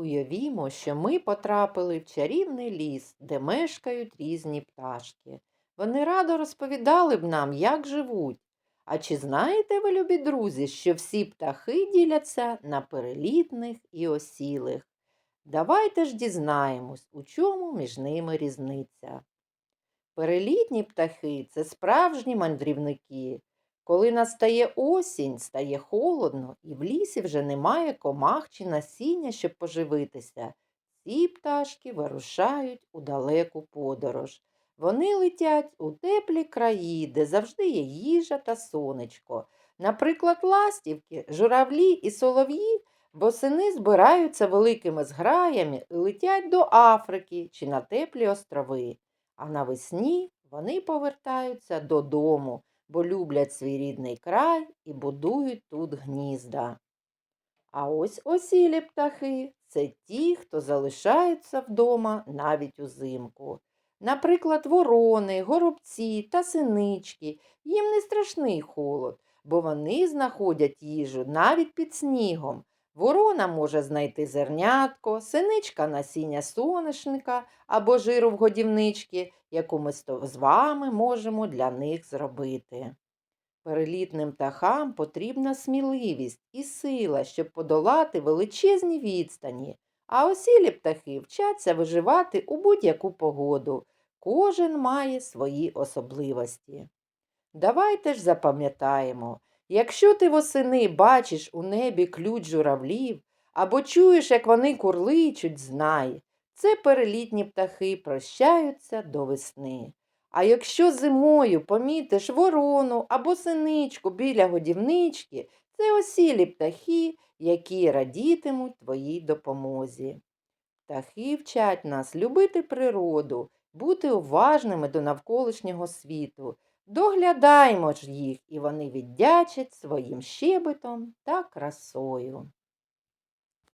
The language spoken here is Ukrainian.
Уявімо, що ми потрапили в чарівний ліс, де мешкають різні пташки. Вони радо розповідали б нам, як живуть. А чи знаєте ви, любі друзі, що всі птахи діляться на перелітних і осілих? Давайте ж дізнаємось, у чому між ними різниця. Перелітні птахи це справжні мандрівники. Коли настає осінь, стає холодно, і в лісі вже немає комах чи насіння, щоб поживитися. Ці пташки вирушають у далеку подорож. Вони летять у теплі краї, де завжди є їжа та сонечко. Наприклад, ластівки, журавлі і солов'ї восени збираються великими зграями і летять до Африки чи на теплі острови. А навесні вони повертаються додому, бо люблять свій рідний край і будують тут гнізда. А ось осілі птахи це ті, хто залишаються вдома навіть узимку. Наприклад, ворони, горобці та синички. Їм не страшний холод, бо вони знаходять їжу навіть під снігом. Ворона може знайти зернятко, синичка насіння соняшника або жиру в годівнички, яку ми з вами можемо для них зробити. Перелітним птахам потрібна сміливість і сила, щоб подолати величезні відстані, а осілі птахи вчаться виживати у будь-яку погоду. Кожен має свої особливості. Давайте ж запам'ятаємо, якщо ти восени бачиш у небі ключ журавлів або чуєш, як вони курличуть, знай, це перелітні птахи прощаються до весни. А якщо зимою помітиш ворону або синичку біля годівнички, це осілі птахи, які радітимуть твоїй допомозі. Птахи вчать нас любити природу, бути уважними до навколишнього світу. Доглядаймо ж їх, і вони віддячать своїм щебетом та красою.